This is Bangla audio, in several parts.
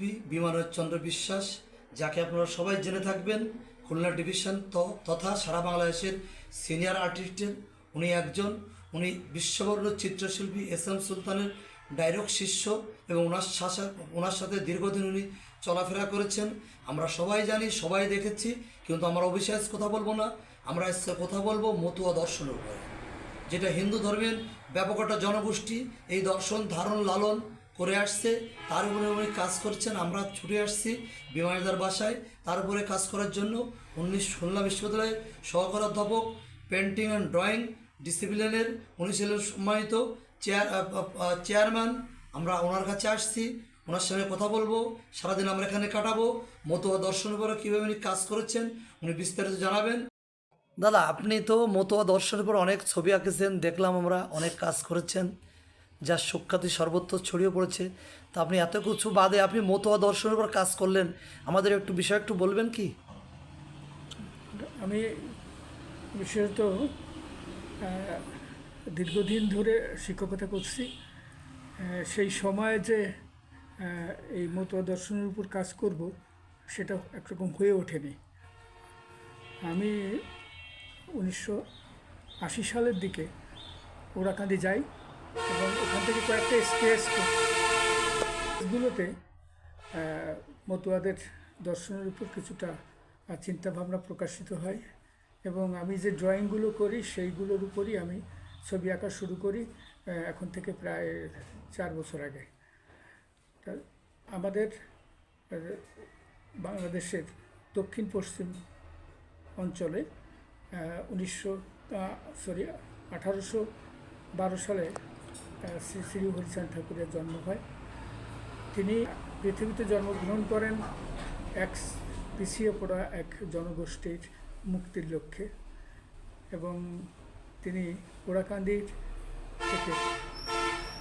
শিল্পী বিমানের চন্দ্র বিশ্বাস যাকে আপনারা সবাই জেনে থাকবেন, খুলনা ডিভিশন তথা সারা বাংলাদেশের সিনিয়র আর্টিস্টের। উনি একজন, উনি বিশ্ববর্ণ চিত্রশিল্পী এস এম সুলতানের ডাইরেক্ট শিষ্য এবং ওনার সাথে ওনার সাথে দীর্ঘদিন উনি চলাফেরা করেছেন। আমরা সবাই জানি, সবাই দেখেছি, কিন্তু আমরা অবিশ্বাস কথা বলব না। আমরা আজকে কথা বলব মতুয়া দর্শনের উপরে, যেটা হিন্দু ধর্মের ব্যাপক একটা জনগোষ্ঠী, এই দর্শন ধারণ লালন করে আসছে, তার উপরে উনি কাজ করছেন, আমরা ছুটে আসছি বিমানদার বাসায়। তার উপরে কাজ করার জন্য উনিশ খুলনা বিশ্ববিদ্যালয়ের সহকার অধ্যাপক, পেন্টিং অ্যান্ড ড্রয়িং ডিসিপ্লিনের, উনি ছিলেন সম্মানিত চেয়ার চেয়ারম্যান। আমরা ওনার কাছে আসছি, ওনার সঙ্গে কথা বলব, সারাদিন আমরা এখানে কাটাবো, মতুয়া দর্শনের উপরে কীভাবে উনি কাজ করেছেন, উনি বিস্তারিত জানাবেন। দাদা, আপনি তো মতোয়া দর্শনের পর অনেক ছবি আঁকেছেন, দেখলাম আমরা অনেক কাজ করেছেন। যা সুখ্যাতি সর্বত্র ছড়িয়ে পড়েছে। তা আপনি এত কিছু বাদে আপনি মতোয়া দর্শনের পর কাজ করলেন। আমাদের একটু বিষয় একটু বলবেন কি? আমি বিশেষত দীর্ঘদিন ধরে শিক্ষকতা করছি। সেই সময়ে যে এই মতো দর্শনের উপর কাজ করব, সেটা একরকম হয়ে ওঠেনি। আমি উনিশশো আশি সালের দিকে ওরাকান্দি যাই। এবং ওখান থেকে কয়েকটা স্কেচ গুলোতে মতুয়াদের দর্শনের উপর কিছুটা চিন্তাভাবনা প্রকাশিত হয় এবং আমি যে ড্রয়িংগুলো করি, সেইগুলোর উপরই আমি ছবি আঁকা শুরু করি এখন থেকে প্রায় চার বছর আগে। আমাদের বাংলাদেশের দক্ষিণ পশ্চিম অঞ্চলে উনিশশো সরি আঠারোশো বারো সালে শ্রী শ্রী হরিচাঁদ ঠাকুরের জন্ম হয়। তিনি পৃথিবীতে জন্মগ্রহণ করেন এক পিছিয়ে পড়া এক জনগোষ্ঠীর মুক্তির লক্ষ্যে এবং তিনি ওরাকান্দির থেকে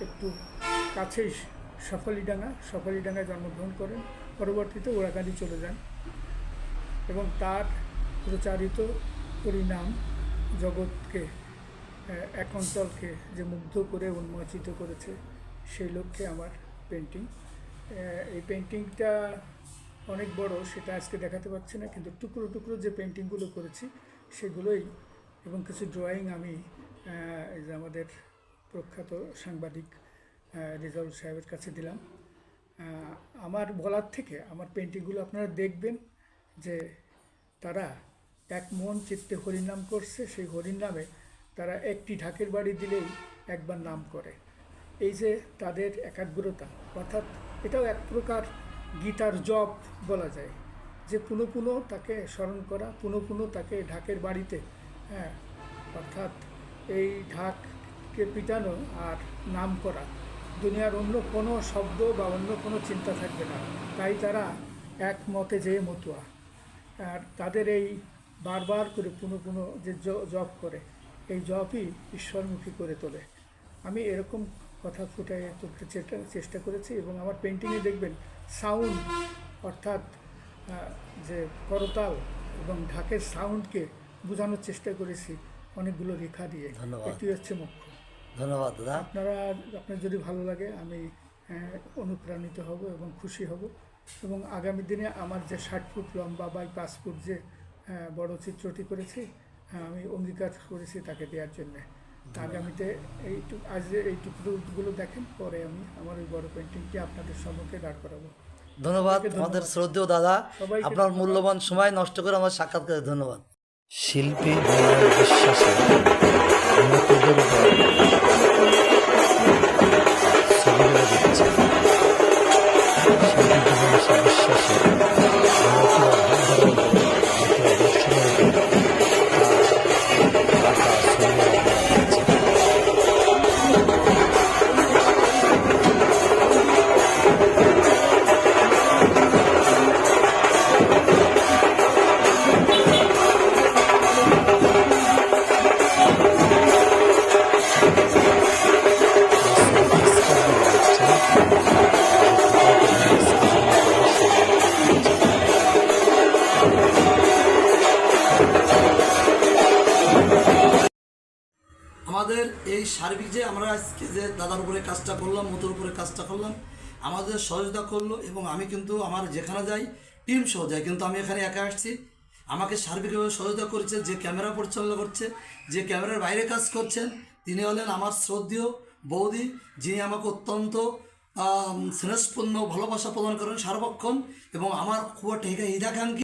একটু কাছেই সফালিডাঙ্গা, সফালিডাঙ্গায় জন্মগ্রহণ করেন। পরবর্তীতে ওড়াকান্দি চলে যান এবং তার প্রচারিত পরিণাম জগৎকে এক অঞ্চলকে যে মুগ্ধ করে, উন্মোচিত করেছে সেই লক্ষ্যে আমার পেন্টিং এই পেন্টিংটা অনেক বড়, সেটা আজকে দেখাতে পারছি না, কিন্তু টুকরো টুকরো যে পেন্টিংগুলো করেছি, সেগুলোই এবং কিছু ড্রয়িং আমি যে আমাদের প্রখ্যাত সাংবাদিক রেজাউল সাহেবের কাছে দিলাম। আমার বলার থেকে, আমার পেন্টিংগুলো আপনারা দেখবেন যে তারা এক মন চিত্তে হরিনাম করছে, সেই হরিনামে তারা একটি ঢাকের বাড়ি দিলেই একবার নাম করে। এই যে তাদের একাগ্রতা, অর্থাৎ এটাও এক প্রকার গীতার জপ বলা যায়, যে পুনঃ পুনঃ তাকে স্মরণ করা, পুনঃ পুনঃ তাকে ঢাকের বাড়িতে হ্যাঁ অর্থাৎ এই ঢাককে পিটানো আর নাম করা। দুনিয়ার অন্য কোনো শব্দ বা অন্য কোনো চিন্তা থাকবে না, তাই তারা এক মতে যেয়ে মতুয়া। আর তাদের এই বারবার করে পুনঃ পুনঃ যে জপ করে এই জপই ঈশ্বরমুখী করে তোলে। আমি এরকম কথা ফুটাই তুলতে চেষ্টা চেষ্টা করেছি এবং আমার পেন্টিংয়ে দেখবেন সাউন্ড অর্থাৎ যে করতাল এবং ঢাকের সাউন্ডকে বোঝানোর চেষ্টা করেছি অনেকগুলো রেখা দিয়ে। এটি হচ্ছে মুখ্য। ধন্যবাদ দাদা। আপনারা আপনার যদি ভালো লাগে আমি অনুপ্রাণিত হব এবং খুশি হব। এবং আগামী দিনে আমার যে ষাট ফুট লম্বা বাই পাঁচ ফুট যে বড় চিত্রটি করেছি আমি অঙ্গীকার করেছি তাকে দেওয়ার জন্য। আগামীতে এই আজ যে এই টুকরোগুলো দেখেন পরে আমি আমার ওই বড় পেন্টিংটি আপনাদের সম্মুখে দাঁড় করাবো। ধন্যবাদ আমাদের। শ্রদ্ধেয় দাদা। আপনার মূল্যবান সময় নষ্ট করে আমার সাক্ষাৎ করে ধন্যবাদ। শিল্পী বিশ্বাসে আমাদের এই সার্বিক যে আমরা আজকে যে দাদার উপরে কাজটা করলাম মতোর উপরে কাজটা করলাম, আমাদের সহযোগিতা করল এবং আমি কিন্তু আমার যেখানে যাই টিম সহ যাই, কিন্তু আমি এখানে একা আসছি। আমাকে সার্বিকভাবে সহযোগিতা করছে, যে ক্যামেরা পরিচালনা করছে, যে ক্যামেরার বাইরে কাজ করছেন, তিনি হলেন আমার শ্রদ্ধেয় বৌদি, যিনি আমাকে অত্যন্ত স্নেহপূর্ণ ভালোবাসা প্রদান করেন সার্বক্ষণ এবং আমার খুব একটা হিতাকাঙ্ক্ষী